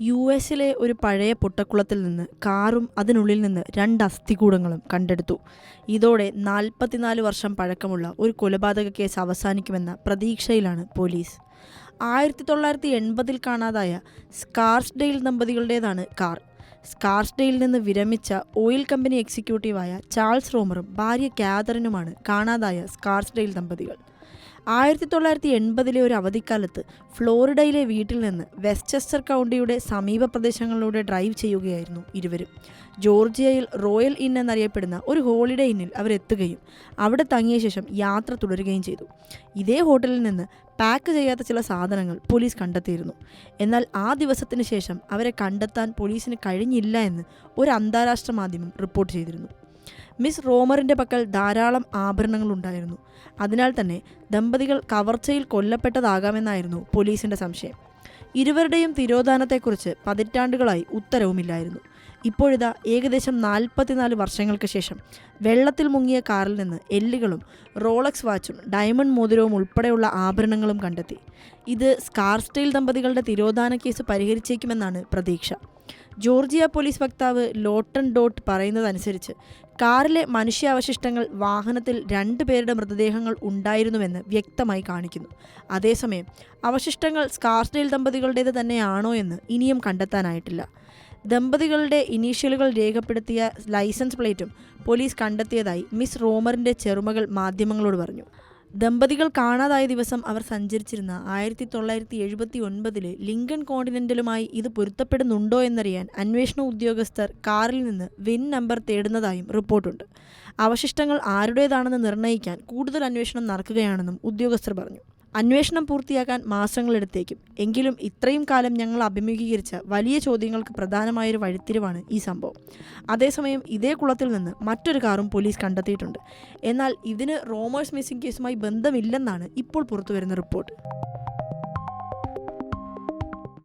U എസിലെ ഒരു പഴയ പൊട്ടക്കുളത്തിൽ നിന്ന് കാറും അതിനുള്ളിൽ നിന്ന് രണ്ട് അസ്ഥികൂടങ്ങളും കണ്ടെടുത്തു. ഇതോടെ നാൽപ്പത്തിനാല് വർഷം പഴക്കമുള്ള ഒരു കൊലപാതക കേസ് അവസാനിക്കുമെന്ന പ്രതീക്ഷയിലാണ് പോലീസ്. ആയിരത്തി തൊള്ളായിരത്തി എൺപതിൽ കാണാതായ സ്കാർസ്ഡെയിൽ ദമ്പതികളുടേതാണ് കാർ. സ്കാർസ്ഡെയിൽ നിന്ന് വിരമിച്ച ഓയിൽ കമ്പനി എക്സിക്യൂട്ടീവായ ചാൾസ് റോമറും ഭാര്യ കാതറിനുമാണ് കാണാതായ സ്കാർസ്ഡെയിൽ ദമ്പതികൾ. ആയിരത്തി തൊള്ളായിരത്തി എൺപതിലെ ഒരു അവധിക്കാലത്ത് ഫ്ലോറിഡയിലെ വീട്ടിൽ നിന്ന് വെസ്റ്റ്ചെസ്റ്റർ കൗണ്ടിയുടെ സമീപ പ്രദേശങ്ങളിലൂടെ ഡ്രൈവ് ചെയ്യുകയായിരുന്നു ഇരുവരും. ജോർജിയയിൽ റോയൽ ഇൻ എന്നറിയപ്പെടുന്ന ഒരു ഹോളിഡേ ഇന്നിൽ അവരെത്തുകയും അവിടെ തങ്ങിയ ശേഷം യാത്ര തുടരുകയും ചെയ്തു. ഇതേ ഹോട്ടലിൽ നിന്ന് പാക്ക് ചെയ്യാത്ത ചില സാധനങ്ങൾ പോലീസ് കണ്ടെത്തിയിരുന്നു. എന്നാൽ ആ ദിവസത്തിന് ശേഷം അവരെ കണ്ടെത്താൻ പോലീസിന് കഴിഞ്ഞില്ല എന്ന് ഒരു അന്താരാഷ്ട്ര മാധ്യമം റിപ്പോർട്ട് ചെയ്തിരുന്നു. മിസ് റോമറിന്റെ പക്കൽ ധാരാളം ആഭരണങ്ങൾ ഉണ്ടായിരുന്നു. അതിനാൽ തന്നെ ദമ്പതികൾ കവർച്ചയിൽ കൊല്ലപ്പെട്ടതാകാമെന്നായിരുന്നു പോലീസിന്റെ സംശയം. ഇരുവരുടെയും തിരോധാനത്തെക്കുറിച്ച് പതിറ്റാണ്ടുകളായി ഉത്തരവുമില്ലായിരുന്നു. ഇപ്പോഴിതാ ഏകദേശം നാൽപ്പത്തിനാല് വർഷങ്ങൾക്ക് ശേഷം വെള്ളത്തിൽ മുങ്ങിയ കാറിൽ നിന്ന് എല്ലുകളും റോളക്സ് വാച്ചും ഡയമണ്ട് മോതിരവും ഉൾപ്പെടെയുള്ള ആഭരണങ്ങളും കണ്ടെത്തി. ഇത് സ്കാർസ്റ്റെയിൽ ദമ്പതികളുടെ തിരോധാന കേസ് പരിഹരിച്ചേക്കുമെന്നാണ് പ്രതീക്ഷ. ജോർജിയ പോലീസ് വക്താവ് ലോട്ടൺ ഡോട്ട് പറയുന്നതനുസരിച്ച് കാറിലെ മനുഷ്യാവശിഷ്ടങ്ങൾ വാഹനത്തിൽ രണ്ട് പേരുടെ മൃതദേഹങ്ങൾ ഉണ്ടായിരുന്നുവെന്ന് വ്യക്തമായി കാണിക്കുന്നു. അതേസമയം അവശിഷ്ടങ്ങൾ സ്കാർസ്റ്റെയിൽ ദമ്പതികളുടേത് തന്നെയാണോ എന്ന് ഇനിയും കണ്ടെത്താനായിട്ടില്ല. ദമ്പതികളുടെ ഇനീഷ്യലുകൾ രേഖപ്പെടുത്തിയ ലൈസൻസ് പ്ലേറ്റും പോലീസ് കണ്ടെത്തിയതായി മിസ് റോമറിന്റെ ചെറുമകൾ മാധ്യമങ്ങളോട് പറഞ്ഞു. ദമ്പതികൾ കാണാതായ ദിവസം അവർ സഞ്ചരിച്ചിരുന്ന ആയിരത്തി തൊള്ളായിരത്തി എഴുപത്തി ഒൻപതിലെ ലിങ്കൺ കോണ്ടിനെന്റലുമായി ഇത് പൊരുത്തപ്പെടുന്നുണ്ടോ എന്നറിയാൻ അന്വേഷണ ഉദ്യോഗസ്ഥർ കാറിൽ നിന്ന് വിൻ നമ്പർ തേടുന്നതായും റിപ്പോർട്ടുണ്ട്. അവശിഷ്ടങ്ങൾ ആരുടേതാണെന്ന് നിർണയിക്കാൻ കൂടുതൽ അന്വേഷണം നടക്കുകയാണെന്നും ഉദ്യോഗസ്ഥർ പറഞ്ഞു. അന്വേഷണം പൂർത്തിയാക്കാൻ മാസങ്ങളെടുത്തേക്കും എങ്കിലും ഇത്രയും കാലം ഞങ്ങൾ അഭിമുഖീകരിച്ച വലിയ ചോദ്യങ്ങൾക്ക് പ്രധാനമായൊരു വഴിത്തിരിവാണ് ഈ സംഭവം. അതേസമയം ഇതേ കുളത്തിൽ നിന്ന് മറ്റൊരു കാറും പോലീസ് കണ്ടെത്തിയിട്ടുണ്ട്. എന്നാൽ ഇതിന് റോമേഴ്സ് മിസ്സിംഗ് കേസുമായി ബന്ധമില്ലെന്നാണ് ഇപ്പോൾ പുറത്തുവരുന്ന റിപ്പോർട്ട്.